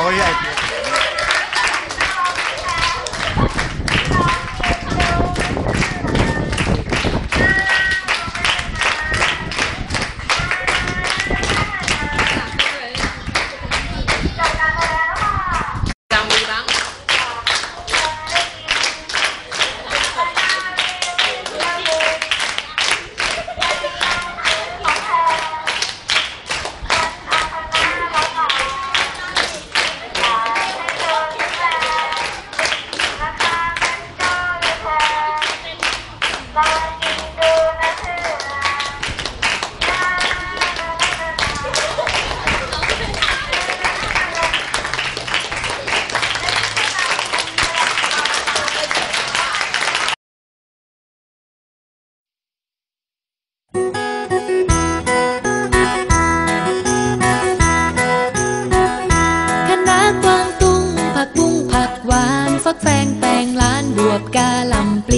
Ой, ฟักแงแปลงล้านบวบกาลำปลี